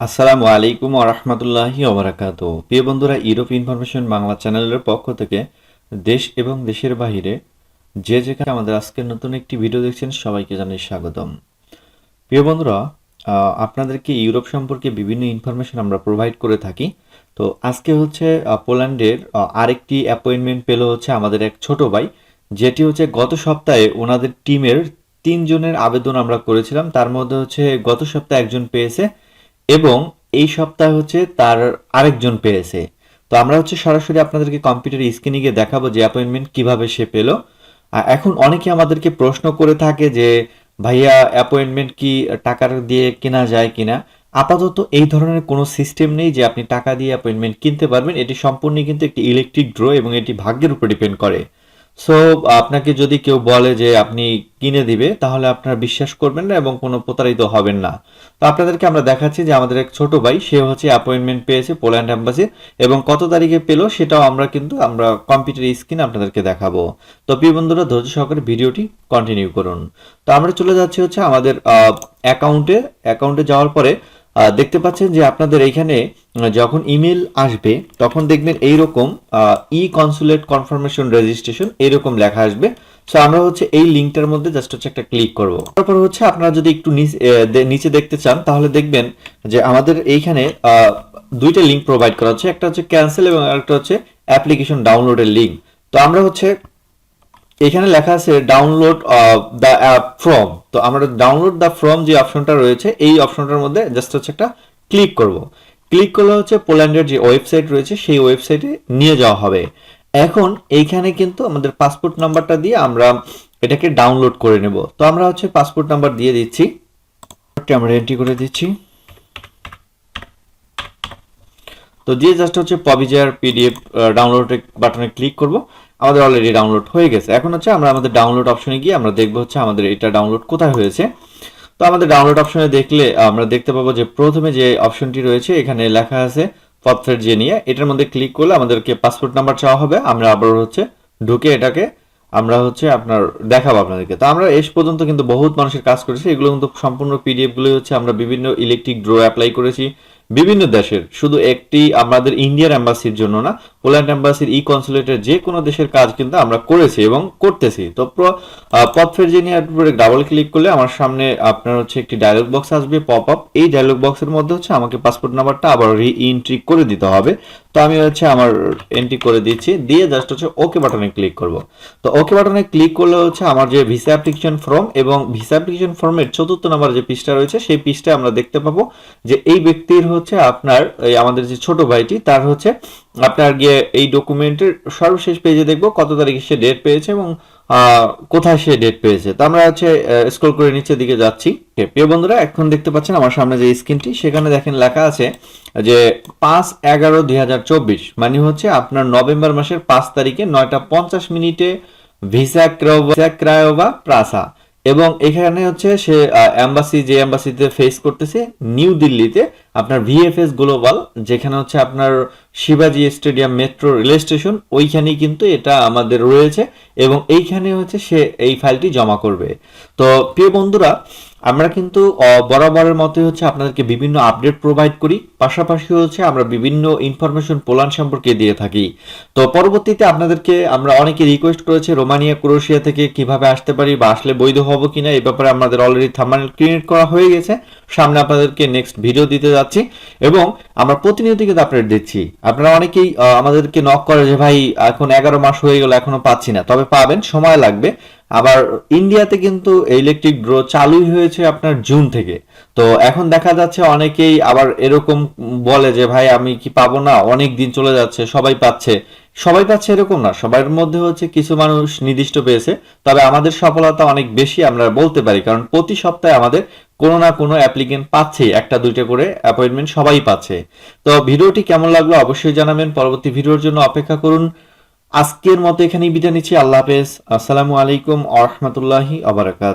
আসসালামু আলাইকুম আরহামতুল্লাহি ওবরাকাত প্রিয় বন্ধুরা ইউরোপ ইনফরমেশন বাংলা চ্যানেলের পক্ষ থেকে দেশ এবং দেশের বাহিরে যে যেখানে আমাদের আজকের নতুন একটি ভিডিও দেখছেন, সবাইকে জানাই স্বাগতম। প্রিয় বন্ধুরা আপনাদেরকে ইউরোপ সম্পর্কে বিভিন্ন ইনফরমেশন আমরা প্রোভাইড করে থাকি। তো আজকে হচ্ছে পোল্যান্ডের আরেকটি অ্যাপয়েন্টমেন্ট পেল হচ্ছে আমাদের এক ছোট ভাই, যেটি হচ্ছে গত সপ্তাহে ওনাদের টিমের তিনজনের আবেদন আমরা করেছিলাম। তার মধ্যে হচ্ছে গত সপ্তাহে একজন পেয়েছে। এবং এই সপ্তাহে হচ্ছে তার আরেকজন পেয়েছে তো আমরা হচ্ছে সরাসরি আপনাদেরকে কম্পিউটার স্ক্রিনে গিয়ে দেখাবো যে অ্যাপয়েন্টমেন্ট কীভাবে সে পেল। এখন অনেকে আমাদেরকে প্রশ্ন করে থাকে যে, ভাইয়া অ্যাপয়েন্টমেন্ট কি টাকার দিয়ে কেনা যায় কিনা? আপাতত এই ধরনের কোনো সিস্টেম নেই যে আপনি টাকা দিয়ে অ্যাপয়েন্টমেন্ট কিনতে পারবেন। এটি সম্পূর্ণ কিন্তু একটি ইলেকট্রিক ড্র এবং এটি ভাগ্যের উপর ডিপেন্ড করে। সো আপনাকে যদি কেউ বলে যে আপনি কিনে দিবে, তাহলে আপনারা বিশ্বাস করবেন না এবং কোনো প্রতারিত হবেন না। তো আপনাদেরকে আমরা দেখাচ্ছি যে আমাদের এক ছোট ভাই, সে হচ্ছে অ্যাপয়েন্টমেন্ট পেয়েছে পোল্যান্ড অ্যাম্বাসির এবং কত তারিখে পেল সেটাও আমরা কিন্তু আমরা কম্পিউটার স্ক্রিনে আপনাদেরকে দেখাবো। তো প্রিয় বন্ধুরা, ধৈর্য সহকারে ভিডিওটি কন্টিনিউ করুন। তো আমরা চলে যাচ্ছি হচ্ছে আমাদের অ্যাকাউন্টে অ্যাকাউন্টে যাওয়ার পরে দেখতে পাচ্ছেন যে আপনাদের এইখানে যখন ইমেল আসবে, তখন দেখবেন এইরকম ই কনসুলেট কনফার্মেশন রেজিস্ট্রেশন এরকম লেখা আসবে। সো আমরা হচ্ছে এই লিঙ্কটার মধ্যে জাস্ট হচ্ছে একটা ক্লিক করব। তারপর হচ্ছে আপনারা যদি একটু নিচ- দেখতে চান, তাহলে দেখবেন যে আমাদের এইখানে দুইটা লিঙ্ক প্রোভাইড করা হচ্ছে। একটা হচ্ছে ক্যান্সেল এবং একটা হচ্ছে অ্যাপ্লিকেশন ডাউনলোডের লিঙ্ক তো আমরা হচ্ছে এখানে লেখা আছে ডাউনলোড দ্য অ্যাপ ফ্রম তো আমরা ডাউনলোড দ্য ফ্রম যে অপশনটা রয়েছে, এই অপশনটার মধ্যে জাস্ট হচ্ছে একটা ক্লিক করব। ক্লিক করলে হচ্ছে পোল্যান্ডের যে ওয়েবসাইট রয়েছে, সেই ওয়েবসাইটে নিয়ে যাওয়া হবে। এখন এইখানে কিন্তু আমাদের পাসপোর্ট নাম্বারটা দিয়ে আমরা এটাকে ডাউনলোড করে নেব। তো আমরা হচ্ছে পাসপোর্ট নাম্বার দিয়ে দিচ্ছি। আমরা এন্ট্রি করে দিচ্ছি। তো দিয়ে জাস্ট হচ্ছে পবিজার পিডিএফ ডাউনলোড বাটনে ক্লিক করব। আমাদের অলরেডি ডাউনলোড হয়ে গেছে। এখন হচ্ছে আমরা আমাদের ডাউনলোড অপশনে গিয়ে আমরা দেখব হচ্ছে আমাদের এটা ডাউনলোড কোথায় হয়েছে। তো আমাদের ডাউনলোড অপশনে দেখলে আমরা দেখতে পাবো যে প্রথমে যে অপশনটি রয়েছে, এখানে লেখা আছে পথফের যে নিয়ে এটার মধ্যে ক্লিক করলে আমাদেরকে পাসপোর্ট নাম্বার চাওয়া হবে। আমরা আবার হচ্ছে ঢুকে এটাকে আমরা হচ্ছে আপনার দেখাবো আপনাদেরকে। তো আমরা এস পর্যন্ত কিন্তু বহুত মানুষের কাজ করেছি। এগুলো কিন্তু সম্পূর্ণ পিডিএফগুলো হচ্ছে আমরা বিভিন্ন ইলেকট্রিক ড্র অ্যাপ্লাই করেছি। বিভিন্ন দেশের। শুধু একটি আমাদের ইন্ডিয়ার অ্যাম্বাসির জন্য না পোল্যান্ড অ্যাম্বাসির ই কনসুলেটের যে কোনো দেশের কাজ কিন্তু আমরা করেছি এবং করতেছি। তো পথফের যে নিয়ে উপরে ডাবল ক্লিক করলে আমার সামনে আপনার হচ্ছে একটি ডায়লগ বক্স আসবে পপ আপ এই ডায়লগ বক্সের মধ্যে হচ্ছে আমাকে পাসপোর্ট নাম্বারটা আবার রি এন্ট্রি করে দিতে হবে। তো আমি হচ্ছে আমার এন্ট্রি করে দিচ্ছি, দিয়ে জাস্ট হচ্ছে ওকে বাটনে ক্লিক করব। তো ওকে বাটনে ক্লিক করলে হচ্ছে আমার যে ভিসা অ্যাপ্লিকেশন ফর্ম এবং ভিসা অ্যাপ্লিকেশন ফর্মের চতুর্থ নাম্বার যে পৃষ্ঠা রয়েছে, সেই পৃষ্ঠায় আমরা দেখতে পাবো যে এই ব্যক্তির হচ্ছে আপনার, এই আমাদের যে ছোট ভাইটি, তার হচ্ছে আপনার গিয়ে এই ডকুমেন্টের সর্বশেষ পেজে দেখব কত তারিখে সে ডেট পেয়েছে এবং কোথায় সে ডেট পেয়েছে। তো আমরা হচ্ছে স্ক্রল করে নিচের দিকে যাচ্ছি। প্রিয় বন্ধুরা, এখন দেখতে পাচ্ছেন আমার সামনে যে স্ক্রিনটি সেখানে দেখেন লেখা আছে যে পাঁচ এগারো দুই মানে হচ্ছে আপনার নভেম্বর মাসের পাঁচ তারিখে নয়টা পঞ্চাশ মিনিটে ভিসা ভিসা ক্রায়োভা প্রাসা। এবং এখানে হচ্ছে সে অ্যাম্বাসি যে অ্যাম্বাসিতে ফেস করতেছে নিউ দিল্লিতে আপনার ভিএফএস গ্লোবাল যেখানে হচ্ছে আপনার শিবাজি স্টেডিয়াম মেট্রো রেল স্টেশন, ওইখানেই কিন্তু এটা আমাদের রয়েছে এবং এইখানে হচ্ছে সে এই ফাইলটি জমা করবে। তো প্রিয় বন্ধুরা আমরা কিন্তু বরাবরের মতোই হচ্ছে আপনাদেরকে বিভিন্ন আপডেট প্রোভাইড করি। পাশাপাশি হচ্ছে আমরা বিভিন্ন ইনফরমেশন পোলান সম্পর্কে দিয়ে থাকি। তো পরবর্তীতে আপনাদেরকে আমরা অনেকে রিকোয়েস্ট করেছে রোমানিয়া, ক্রোয়েশিয়া থেকে কীভাবে আসতে পারি বা আসলে বৈধ হব কিনা এই ব্যাপারে আমাদের অলরেডি থাম্বনেল ক্রিয়েট করা হয়ে গেছে। সামনে আপনাদেরকে নেক্সট ভিডিও দিতে যাচ্ছি এবং আমরা প্রতিনিয়ত কিন্তু আপডেট দিচ্ছি। আপনারা অনেকেই আমাদেরকে নক করে যে, ভাই, এখন এগারো মাস হয়ে গেল, এখনও পাচ্ছি না। তবে পাবেন, সময় লাগবে। আবার ইন্ডিয়াতে কিন্তু ইলেকট্রিক ড্র চালুই হয়েছে আপনার জুন থেকে। তো এখন দেখা যাচ্ছে অনেকেই আবার এরকম বলে যে, ভাই, আমি কি পাবো না? অনেক দিন চলে যাচ্ছে, সবাই পাচ্ছে। সবাই পাচ্ছে এরকম না, সবার মধ্যে হচ্ছে কিছু মানুষ নির্দিষ্ট পেয়েছে। তবে আমাদের সফলতা অনেক বেশি আমরা বলতে পারি, কারণ প্রতি সপ্তাহে আমাদের কোনো না কোনো অ্যাপ্লিকেন্ট পাচ্ছে, একটা, দুইটা করে অ্যাপয়েন্টমেন্ট সবাই পাচ্ছে। তো ভিডিওটি কেমন লাগল অবশ্যই জানাবেন। পরবর্তী ভিডিওর জন্য অপেক্ষা করুন। আজকের মতো এখানেই বিদায় নিচ্ছি। আল্লাহ হাফেজ। আসসালামু আলাইকুম আ রহমতুল্লাহি আবরাকাত